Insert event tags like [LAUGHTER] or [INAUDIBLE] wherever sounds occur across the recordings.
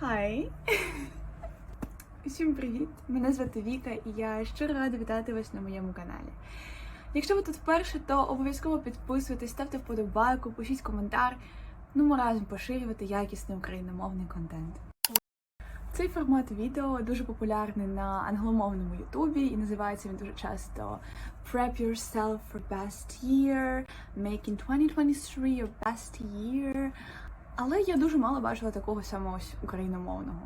Хай! Усім привіт! Мене звати Віка і я щиро рада вітати вас на моєму каналі. Якщо ви тут вперше, то обов'язково підписуйтесь, ставте вподобайку, пишіть коментар. Ну, ми разом поширювати якісний україномовний контент. Цей формат відео дуже популярний на англомовному Ютубі і називається він дуже часто Prep yourself for best year, making 2023 your best year. Але я дуже мало бачила такого ось україномовного.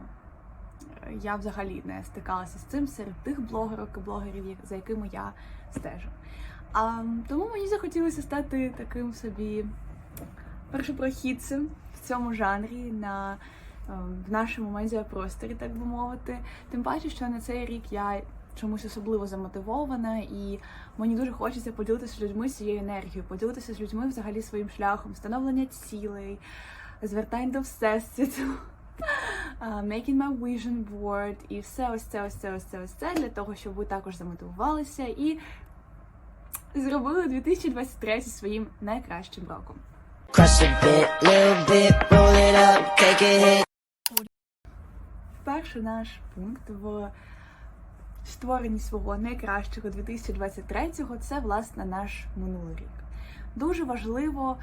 Я взагалі не стикалася з цим серед тих блогерок і блогерів, за якими я стежу. А, тому мені захотілося стати таким собі першопрохідцем в цьому жанрі на е, в нашому медіапросторі, так би мовити. Тим паче, що на цей рік я чомусь особливо замотивована, і мені дуже хочеться поділитися з людьми цією енергією, поділитися з людьми взагалі своїм шляхом, встановлення цілей, звертань до всесвіту. [LAUGHS] Making my vision board і все ось це, ось це, ось це, ось це для того, щоб ви також замотивувалися і зробили 2023 своїм найкращим роком. Перший наш пункт в створенні свого найкращого 2023-го це власне наш минулий рік. Дуже важливо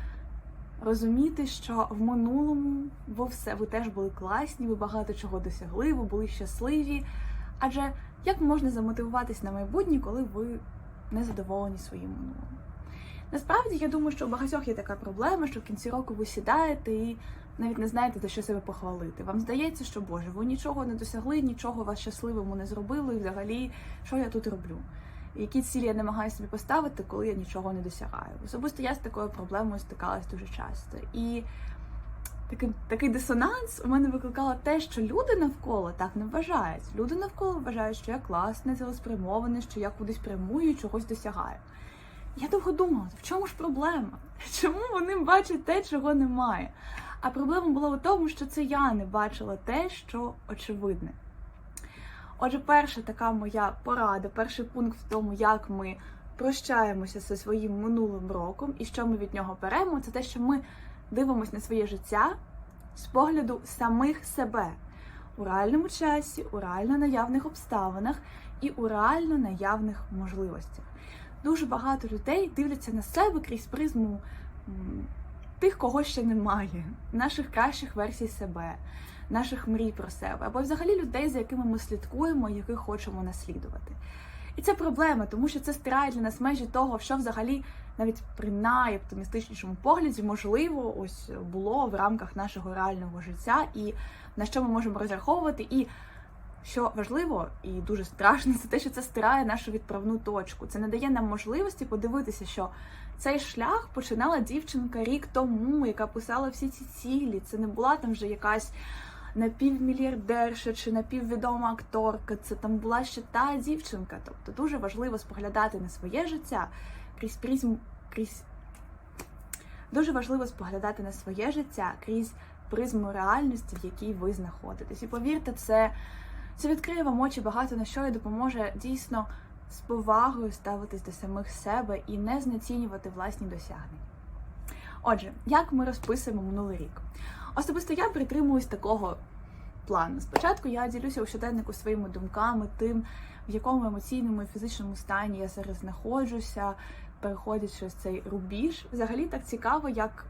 розуміти, що в минулому ви все ви теж були класні, ви багато чого досягли, ви були щасливі. Адже як можна замотивуватись на майбутнє, коли ви не задоволені своїм минулим? Насправді я думаю, що у багатьох є така проблема, що в кінці року ви сідаєте і навіть не знаєте, за що себе похвалити. Вам здається, що Боже, ви нічого не досягли, нічого вас щасливому не зробили, і взагалі, що я тут роблю? Які цілі я намагаюся собі поставити, коли я нічого не досягаю? Особисто я з такою проблемою стикалась дуже часто. І такий, такий дисонанс у мене викликало те, що люди навколо так не вважають. Люди навколо вважають, що я класна, цілеспрямована, що я кудись прямую і чогось досягаю. Я довго думала, в чому ж проблема? [LAUGHS] Чому вони бачать те, чого немає? А проблема була у тому, що це я не бачила те, що очевидне. Отже, перша така моя порада, перший пункт в тому, як ми прощаємося зі своїм минулим роком і що ми від нього беремо, це те, що ми дивимося на своє життя з погляду самих себе у реальному часі, у реально наявних обставинах і у реально наявних можливостях. Дуже багато людей дивляться на себе крізь призму тих, кого ще немає, наших кращих версій себе, наших мрій про себе, або взагалі людей, за якими ми слідкуємо, яких хочемо наслідувати. І це проблема, тому що це стирає для нас межі того, що взагалі навіть при найоптимістичнішому погляді можливо ось було в рамках нашого реального життя, і на що ми можемо розраховувати. І що важливо і дуже страшно, [LAUGHS] це те, що це стирає нашу відправну точку. Це не дає нам можливості подивитися, що цей шлях починала дівчинка рік тому, яка писала всі ці цілі. Це не була там вже якась напівмільярдерша чи напіввідома акторка. Це там була ще та дівчинка. Тобто дуже важливо споглядати на своє життя крізь призму крізь. Дуже важливо споглядати на своє життя крізь призму реальності, в якій ви знаходитесь. І повірте, це, це відкриє вам очі багато на що і допоможе дійсно з повагою ставитись до самих себе і не знецінювати власні досягнення. Отже, як ми розписуємо минулий рік? Особисто я притримуюсь такого плану. Спочатку я ділюся у щоденнику своїми думками, тим, в якому емоційному і фізичному стані я зараз знаходжуся, переходячи ось цей рубіж. Взагалі так цікаво, як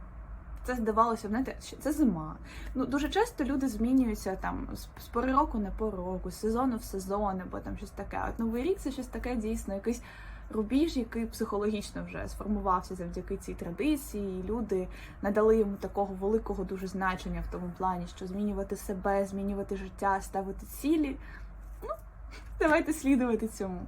це здавалося, знаєте, це зима. Ну дуже часто люди змінюються там з, пори року на пору року, з сезону в сезон, або там щось таке. От новий рік це щось таке дійсно, якийсь рубіж, який психологічно вже сформувався завдяки цій традиції. і Люди надали йому такого великого дуже значення в тому плані, що змінювати себе, змінювати життя, ставити цілі. Ну, давайте слідувати цьому.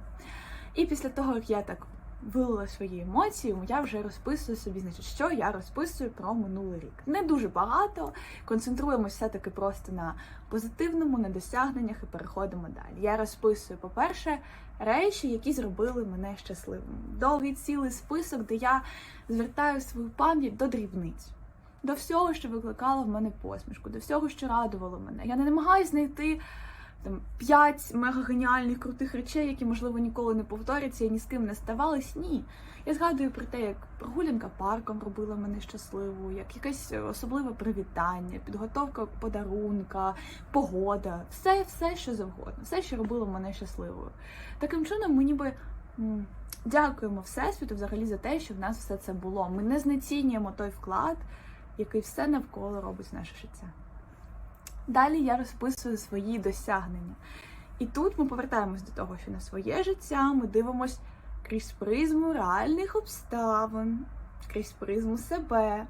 І після того, як я так вилила свої емоції, я вже розписую собі, значить, що я розписую про минулий рік. Не дуже багато. Концентруємося все-таки просто на позитивному, на досягненнях і переходимо далі. Я розписую, по-перше, речі, які зробили мене щасливим. Довгий цілий список, де я звертаю свою пам'ять до дрібниць. До всього, що викликало в мене посмішку, до всього, що радувало мене. Я не намагаюся знайти там п'ять мега геніальних крутих речей, які можливо ніколи не повторяться і ні з ким не ставались. Ні. Я згадую про те, як прогулянка парком робила мене щасливою, як якесь особливе привітання, підготовка подарунка, погода, все, все, що завгодно, все, що робило мене щасливою. Таким чином, ми ніби дякуємо Всесвіту взагалі за те, що в нас все це було. Ми не знецінюємо той вклад, який все навколо робить в наше життя. Далі я розписую свої досягнення. І тут ми повертаємось до того, що на своє життя ми дивимось крізь призму реальних обставин, крізь призму себе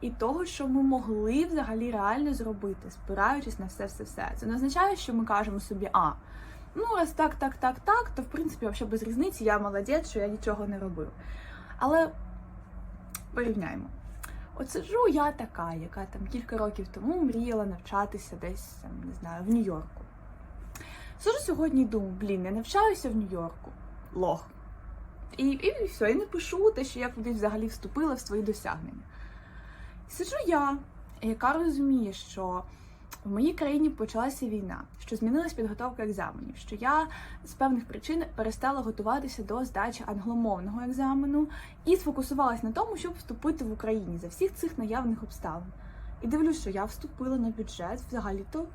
і того, що ми могли взагалі реально зробити, спираючись на все, все, все. Це не означає, що ми кажемо собі, а ну раз так, так, так, так, то в принципі взагалі без різниці я молодець, що я нічого не робив. Але порівняємо. От сиджу я така, яка там кілька років тому мріяла навчатися десь, там, не знаю, в Нью-Йорку. Сижу сьогодні і думаю, блін, я навчаюся в Нью-Йорку. Лох. І, і все, і не пишу те, що я кудись взагалі вступила в свої досягнення. Сиджу я, яка розуміє, що в моїй країні почалася війна, що змінилась підготовка екзаменів, що я з певних причин перестала готуватися до здачі англомовного екзамену і сфокусувалась на тому, щоб вступити в Україні за всіх цих наявних обставин. І дивлюсь, що я вступила на бюджет взагалі-то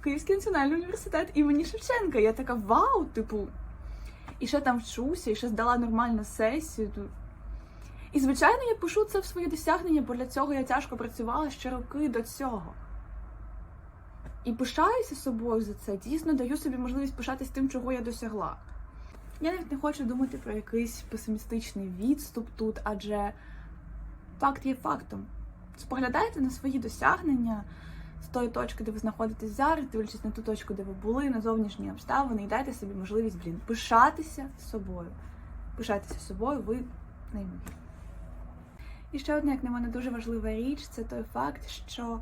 в Київський національний університет імені Шевченка. Я така вау, типу, і ще там вчуся, і ще здала нормальну сесію. І, звичайно, я пишу це в свої досягнення, бо для цього я тяжко працювала ще роки до цього. І пишаюся собою за це, дійсно даю собі можливість пишатись тим, чого я досягла. Я навіть не хочу думати про якийсь песимістичний відступ тут, адже факт є фактом. Споглядайте на свої досягнення з тої точки, де ви знаходитесь зараз, дивлячись на ту точку, де ви були, на зовнішні обставини, і дайте собі можливість, блін, пишатися собою. Пишатися собою, ви неймовірні. І ще одна, як на мене, дуже важлива річ це той факт, що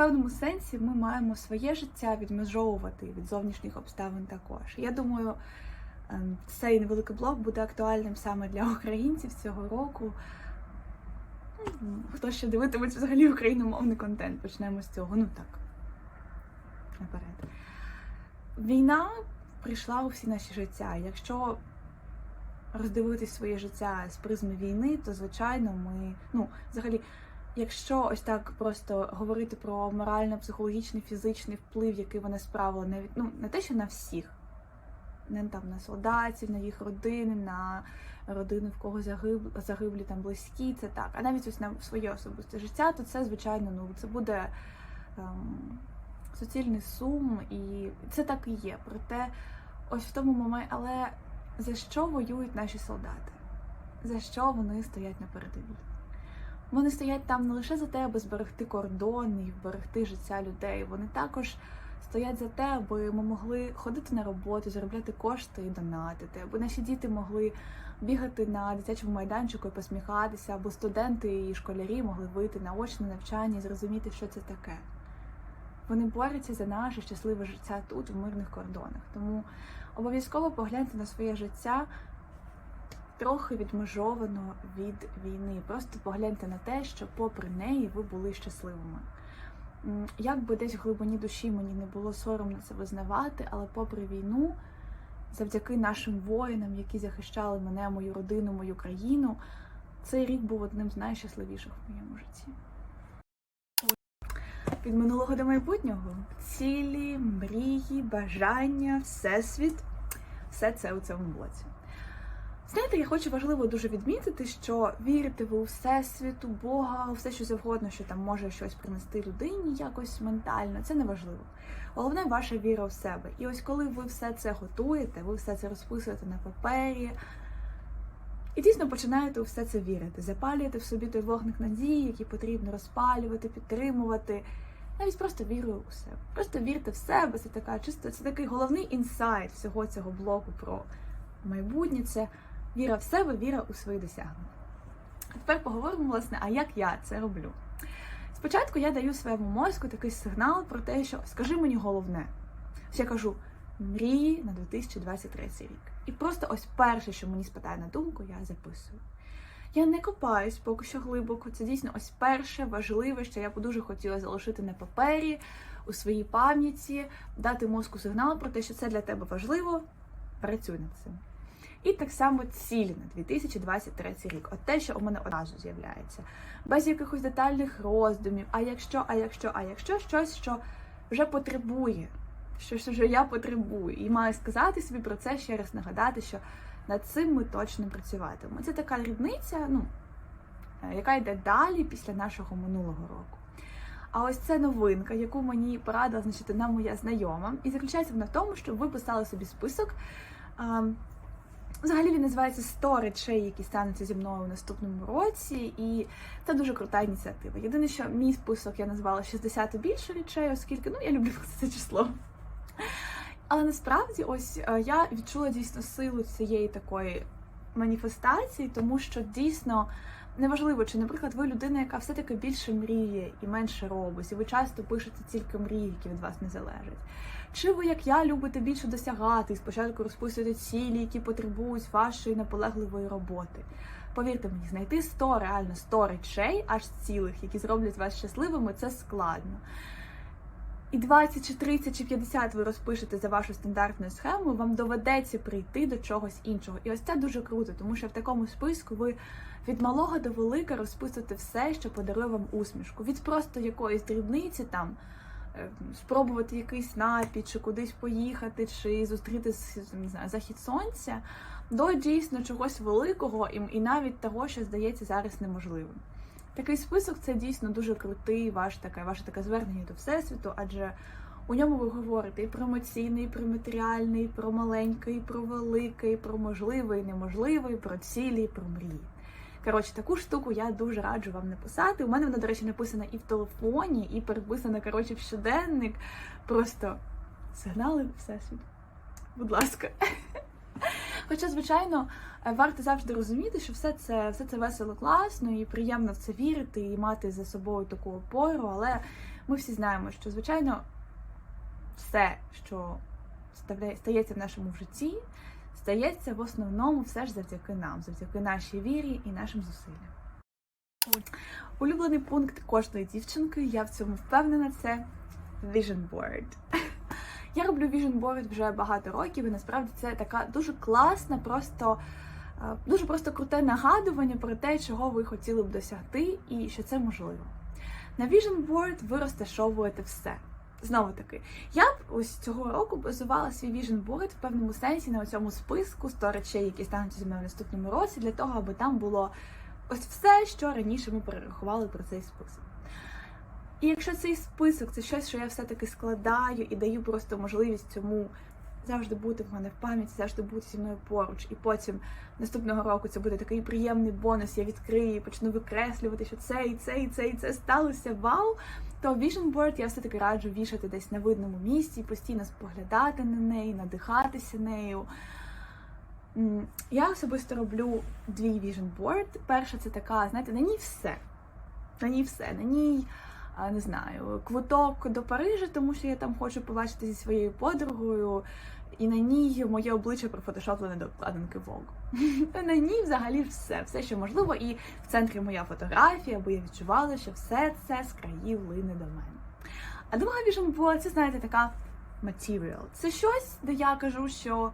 певному сенсі ми маємо своє життя відмежовувати від зовнішніх обставин також. Я думаю, ем, цей невеликий блог буде актуальним саме для українців цього року. Хто ще дивитиметься взагалі україномовний контент? Почнемо з цього. Ну так. Наперед. Війна прийшла у всі наші життя. Якщо роздивитись своє життя з призми війни, то звичайно ми, ну, взагалі, якщо ось так просто говорити про морально-психологічний, фізичний вплив, який вона справила навіть ну не те, що на всіх, не там на солдатів, на їх родини, на родини, в кого загиб, загиблі там близькі, це так. А навіть ось на своє особисте життя, то це звичайно, ну це буде ем, суцільний сум, і це так і є. Проте, ось в тому моменті, але за що воюють наші солдати? За що вони стоять на передовій? Вони стоять там не лише за те, аби зберегти кордон і вберегти життя людей. Вони також стоять за те, аби ми могли ходити на роботу, заробляти кошти і донатити, аби наші діти могли бігати на дитячому майданчику і посміхатися, аби студенти і школярі могли вийти на очне навчання і зрозуміти, що це таке. Вони борються за наше щасливе життя тут, в мирних кордонах. Тому обов'язково погляньте на своє життя трохи відмежовано від війни. Просто погляньте на те, що попри неї ви були щасливими. Як би десь в глибині душі мені не було соромно це визнавати, але попри війну, завдяки нашим воїнам, які захищали мене, мою родину, мою країну, цей рік був одним з найщасливіших в моєму житті. Від минулого до майбутнього цілі, мрії, бажання, всесвіт все це у цьому блоці. Знаєте, я хочу важливо дуже відмітити, що вірите ви у всесвіту, Бога, у все, що завгодно, що там може щось принести людині якось ментально, це не важливо. Головне ваша віра в себе. І ось коли ви все це готуєте, ви все це розписуєте на папері. І дійсно починаєте у все це вірити, запалюєте в собі той вогник надії, який потрібно розпалювати, підтримувати. Навіть просто вірую у себе. Просто вірте в себе. Це така чисто, це такий головний інсайт всього цього блоку про майбутнє. Це віра в себе, віра у свої досягнення. А тепер поговоримо, власне, а як я це роблю. Спочатку я даю своєму мозку такий сигнал про те, що скажи мені головне. Ось я кажу мрії на 2023 рік. І просто ось перше, що мені спадає на думку, я записую. Я не копаюсь поки що глибоко. Це дійсно ось перше важливе, що я б дуже хотіла залишити на папері, у своїй пам'яті, дати мозку сигнал про те, що це для тебе важливо. Працюй над цим. І так само цілі на 2023 рік. От те, що у мене одразу з'являється, без якихось детальних роздумів. А якщо, а якщо, а якщо щось, що вже потребує, що ж вже я потребую, і маю сказати собі про це ще раз нагадати, що над цим ми точно працюватимемо. Це така дрібниця, ну е, яка йде далі після нашого минулого року. А ось це новинка, яку мені порадила значить, одна моя знайома, і заключається вона в тому, що ви писали собі список. Взагалі він називається 100 речей, які стануться зі мною у наступному році, і це дуже крута ініціатива. Єдине, що мій список я назвала 60 і більше речей, оскільки ну я люблю це число. Але насправді, ось е, я відчула дійсно силу цієї такої маніфестації, тому що дійсно неважливо, чи, наприклад, ви людина, яка все-таки більше мріє і менше робить, і ви часто пишете тільки мрії, які від вас не залежать. Чи ви, як я, любите більше досягати і спочатку розписуєте цілі, які потребують вашої наполегливої роботи? Повірте мені, знайти 100, реально 100 речей, аж цілих, які зроблять вас щасливими, це складно. І 20 чи 30 чи 50 ви розпишете за вашу стандартну схему, вам доведеться прийти до чогось іншого. І ось це дуже круто, тому що в такому списку ви від малого до велика розписуєте все, що подарує вам усмішку. Від просто якоїсь дрібниці там е, спробувати якийсь напій, чи кудись поїхати, чи зустріти не знаю, захід сонця, до дійсно чогось великого і, і навіть того, що здається зараз неможливим. Такий список це дійсно дуже крутий, ваш таке, ваше таке звернення до всесвіту, адже у ньому ви говорите і про емоційний, і про матеріальний, і про маленький, і про великий, і про можливий, і неможливий, про цілі, і про мрії. Коротше, таку штуку я дуже раджу вам написати. У мене вона, до речі, написана і в телефоні, і переписана, коротше, в щоденник. Просто сигнали всесвіту. Будь ласка. [LAUGHS] Хоча, звичайно, е, варто завжди розуміти, що все це все це весело, класно і приємно в це вірити і мати за собою таку опору, але ми всі знаємо, що звичайно все, що стається в нашому житті, стається в основному все ж завдяки нам, завдяки нашій вірі і нашим зусиллям. Улюблений пункт кожної дівчинки, я в цьому впевнена, це vision board. [LAUGHS] Я роблю vision board вже багато років, і насправді це така дуже класна, просто е, дуже просто круте нагадування про те, чого ви хотіли б досягти, і що це можливо. На vision board ви розташовуєте все. Знову таки, я б ось цього року базувала свій vision board в певному сенсі на цьому списку 100 речей, які стануть зі мною в наступному році, для того, аби там було ось все, що раніше ми перерахували про цей список. І якщо цей список це щось, що я все-таки складаю і даю просто можливість цьому завжди бути в мене в пам'яті, завжди бути зі мною поруч, і потім наступного року це буде такий приємний бонус, я відкрию почну викреслювати, що це і це, і це, і це сталося. Вау! То vision board я все-таки раджу вішати десь на видному місці, постійно споглядати на неї, надихатися нею. Я особисто роблю дві vision board. Перша це така, знаєте, на ній все. На ній все. На ній, не знаю, квиток до Парижа, тому що я там хочу побачити зі своєю подругою. І на ній моє обличчя профотошоплене до обкладинки Vogue. [LAUGHS] На ній взагалі все, все, що можливо, і в центрі моя фотографія, бо я відчувала, що все це з країв лине до мене. А друга vision board, це, знаєте, така material. Це щось, де я кажу, що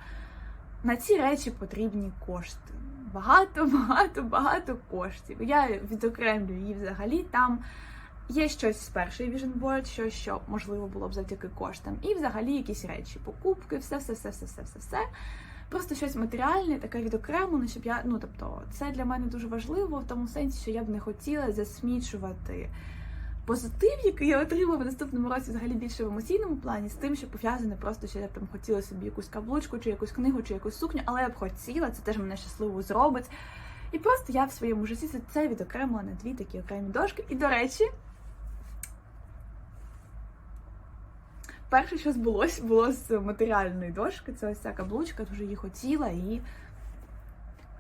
на ці речі потрібні кошти. Багато, [LAUGHS] багато, багато коштів. Я відокремлюю її взагалі. Там є щось з першої Vision Board, щось, що можливо було б завдяки коштам. І взагалі якісь речі, покупки, все, все, все, все, все, все, все. Просто щось матеріальне, таке відокремлене, щоб я. Ну тобто, це для мене дуже важливо в тому сенсі, що я б не хотіла засмічувати позитив, який я отримала в наступному році, взагалі більше в емоційному плані, з тим, що пов'язане просто, що я б там хотіла собі якусь каблучку, чи якусь книгу, чи якусь сукню, але я б хотіла, це теж мене щасливо зробить. І просто я в своєму житті це, відокремила на дві такі окремі дошки. І, до речі, перше, що збулось, було з матеріальної дошки. Це ось ця каблучка, дуже її хотіла, і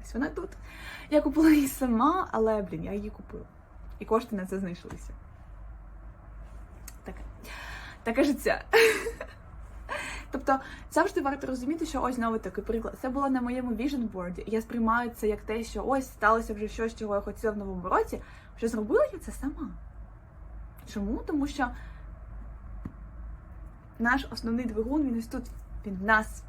ось вона тут. Я купила її сама, але, блін, я її купила. І кошти на це знайшлися. Таке. Таке життя. [LAUGHS] Тобто завжди варто розуміти, що ось знову такий приклад. Це було на моєму board. Я сприймаю це як те, що ось сталося вже щось, чого я хотіла в новому році. Вже зробила я це сама. Чому? Тому що наш основний двигун, він ось тут, в нас.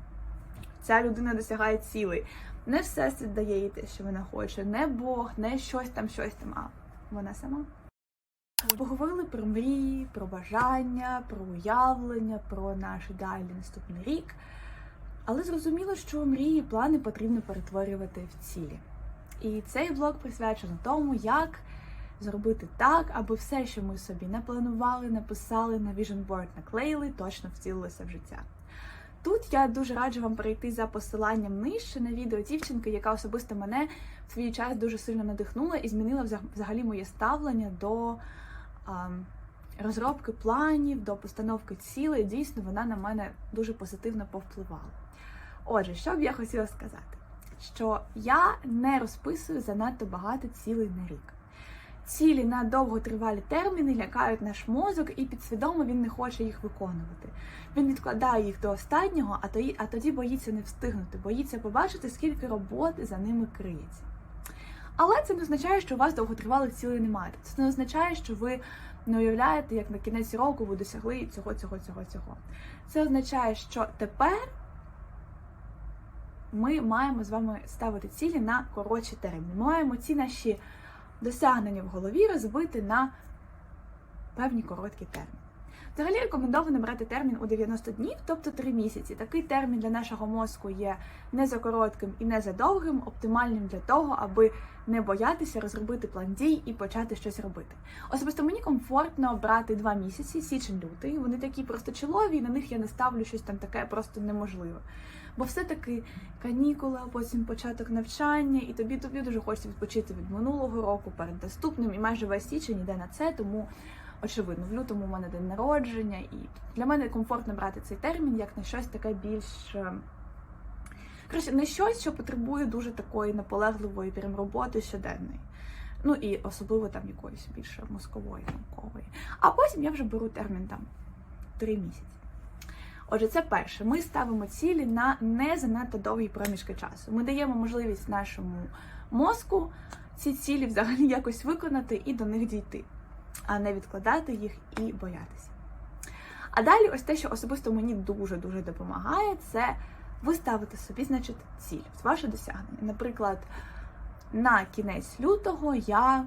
Ця людина досягає цілей. Не всесвіт дає їй те, що вона хоче, не Бог, не щось там, щось там, а вона сама. Поговорили про мрії, про бажання, про уявлення, про наш ідеальний наступний рік. Але зрозуміло, що мрії, плани потрібно перетворювати в цілі. І цей блог присвячено тому, як зробити так, аби все, що ми собі напланували, написали на vision board, наклеїли, точно втілилося в життя. Тут я дуже раджу вам перейти за посиланням нижче на відео дівчинки, яка особисто мене в свій час дуже сильно надихнула і змінила взагалі моє ставлення до а, розробки планів, до постановки цілей. Дійсно, вона на мене дуже позитивно повпливала. Отже, що б я хотіла сказати? Що я не розписую занадто багато цілей на рік. Цілі на довготривалі терміни лякають наш мозок, і підсвідомо він не хоче їх виконувати. Він відкладає їх до останнього, а тоді, а тоді боїться не встигнути, боїться побачити, скільки роботи за ними криється. Але це не означає, що у вас довготривалих цілей немає. Це не означає, що ви не уявляєте, як на кінець року ви досягли цього, цього, цього, цього. Це означає, що тепер ми маємо з вами ставити цілі на коротші терміни. Ми маємо ці наші досягнення в голові розбити на певні короткі терміни. Взагалі рекомендовано брати термін у 90 днів, тобто 3 місяці. Такий термін для нашого мозку є не за коротким і не за довгим, оптимальним для того, аби не боятися розробити план дій і почати щось робити. Особисто мені комфортно брати 2 місяці, січень-лютий. Вони такі просто чолові, і на них я не ставлю щось там таке просто неможливе. Бо все-таки канікули, а потім початок навчання, і тобі тобі дуже хочеться відпочити від минулого року перед наступним, і майже весь січень йде на це, тому очевидно, в лютому у мене день народження, і для мене комфортно брати цей термін як на щось таке більш. Коротше, не щось, що потребує дуже такої наполегливої прям роботи щоденної. Ну і особливо там якоїсь більше мозкової, наукової. А потім я вже беру термін там три місяці. Отже, це перше. Ми ставимо цілі на не занадто довгі проміжки часу. Ми даємо можливість нашому мозку ці цілі взагалі [LAUGHS] якось виконати і до них дійти, а не відкладати їх і боятися. А далі, ось те, що особисто мені дуже-дуже допомагає, це ви ставите собі, значить, ціль, ваше досягнення. Наприклад, на кінець лютого я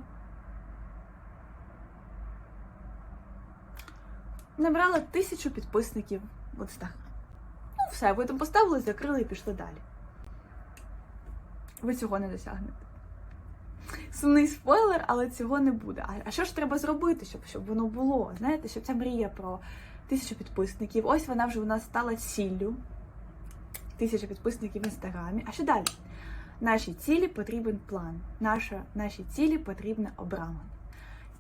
набрала тисячу підписників в інстаграм. Ну, все, ви там поставили, закрили і пішли далі. Ви цього не досягнете. Сумний спойлер, але цього не буде. А, а що ж треба зробити, щоб, щоб воно було? Знаєте, щоб ця мрія про тисячу підписників. Ось вона вже у нас стала ціллю. Тисяча підписників в інстаграмі. А що далі? Нашій цілі потрібен план. Наша, нашій цілі потрібне обрамлення.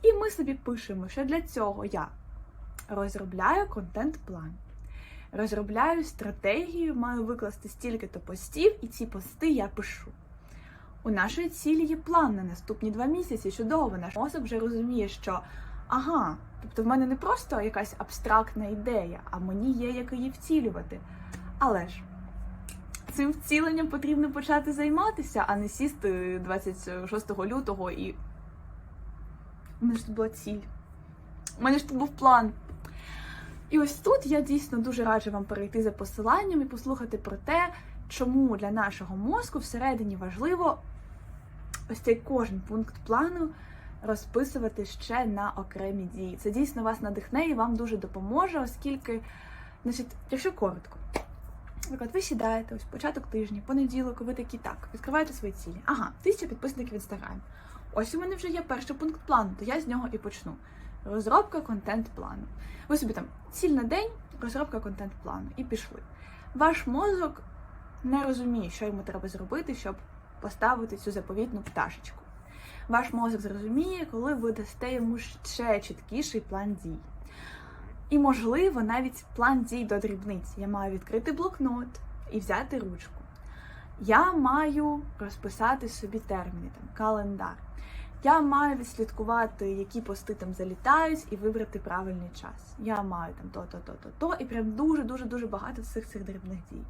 І ми собі пишемо, що для цього я розробляю контент-план. Розробляю стратегію, маю викласти стільки-то постів, і ці пости я пишу. У нашої цілі є план на наступні два місяці. Чудово, наш мозок вже розуміє, що ага, тобто в мене не просто якась абстрактна ідея, а мені є як її вцілювати. Але ж цим вціленням потрібно почати займатися, а не сісти 26 лютого і. У мене ж тут була ціль. У мене ж тут був план. І ось тут я дійсно дуже раджу вам перейти за посиланням і послухати про те, чому для нашого мозку всередині важливо ось цей кожен пункт плану розписувати ще на окремі дії. Це дійсно вас надихне і вам дуже допоможе, оскільки, значить, якщо коротко, наприклад, ви сідаєте ось початок тижня, понеділок, ви такі так, відкриваєте свої цілі. Ага, тисяча підписників в інстаграмі. Ось у мене вже є перший пункт плану, то я з нього і почну. Розробка контент-плану. Ви собі там ціль на день, розробка контент-плану. І пішли. Ваш мозок не розуміє, що йому треба зробити, щоб поставити цю заповітну пташечку. Ваш мозок зрозуміє, коли ви дасте йому ще чіткіший план дій. І, можливо, навіть план дій до дрібниць. Я маю відкрити блокнот і взяти ручку. Я маю розписати собі терміни, там, календар. Я маю відслідкувати, які пости там залітають, і вибрати правильний час. Я маю там то, то, то, то, то, і прям дуже, дуже, дуже багато всіх цих дрібних дій.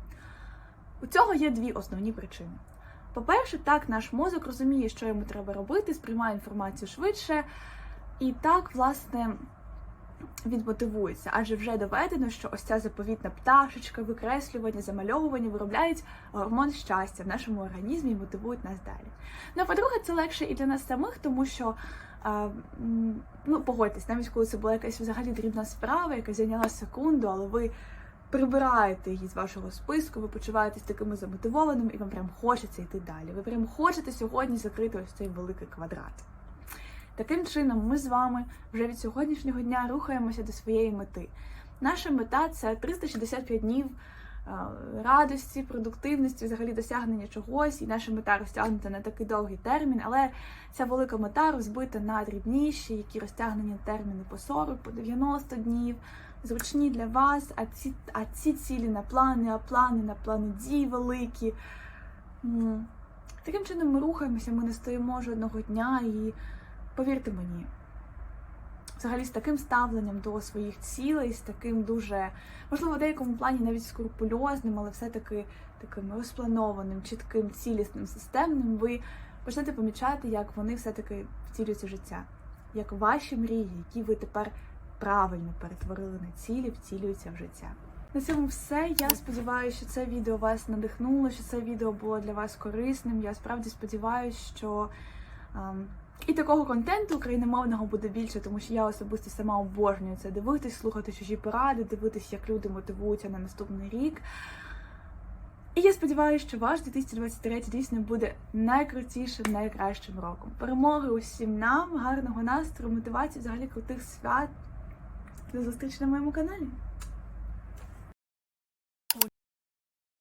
У цього є дві основні причини. По-перше, так, наш мозок розуміє, що йому треба робити, сприймає інформацію швидше, і так, власне, він мотивується, адже вже доведено, що ось ця заповітна пташечка, викреслювання, замальовування виробляють гормон щастя в нашому організмі і мотивують нас далі. Ну, по-друге, це легше і для нас самих, тому що. а, Ну, погодьтесь, навіть коли це була якась взагалі дрібна справа, яка зайняла секунду, але ви прибираєте її з вашого списку, ви почуваєтесь такими замотивованими, і вам прям хочеться йти далі. Ви прям хочете сьогодні закрити ось цей великий квадрат. Таким чином, ми з вами вже від сьогоднішнього дня рухаємося до своєї мети. Наша мета це 365 днів е, радості, продуктивності, взагалі досягнення чогось, і наша мета розтягнута на такий довгий термін, але ця велика мета розбита на дрібніші, які розтягнені терміни по 40, по 90 днів, зручні для вас, а ці, а ці цілі на плани, а плани на плани дій великі. Таким чином ми рухаємося, ми не стоїмо жодного дня і повірте мені, взагалі з таким ставленням до своїх цілей, з таким дуже, можливо, в деякому плані навіть скрупульозним, але все-таки таким розпланованим, чітким, цілісним, системним, ви почнете помічати, як вони все-таки втілюються в життя, як ваші мрії, які ви тепер правильно перетворили на цілі, втілюються в життя. На цьому все. Я сподіваюся, що це відео вас надихнуло, що це відео було для вас корисним. Я справді сподіваюся, що ем, і такого контенту україномовного буде більше, тому що я особисто сама обожнюю це дивитись, слухати чужі поради, дивитись, як люди мотивуються на наступний рік. І я сподіваюся, що ваш 2023 дійсно буде найкрутішим, найкращим роком. Перемоги усім нам, гарного настрою, мотивації, взагалі крутих свят. До зустрічі на моєму каналі.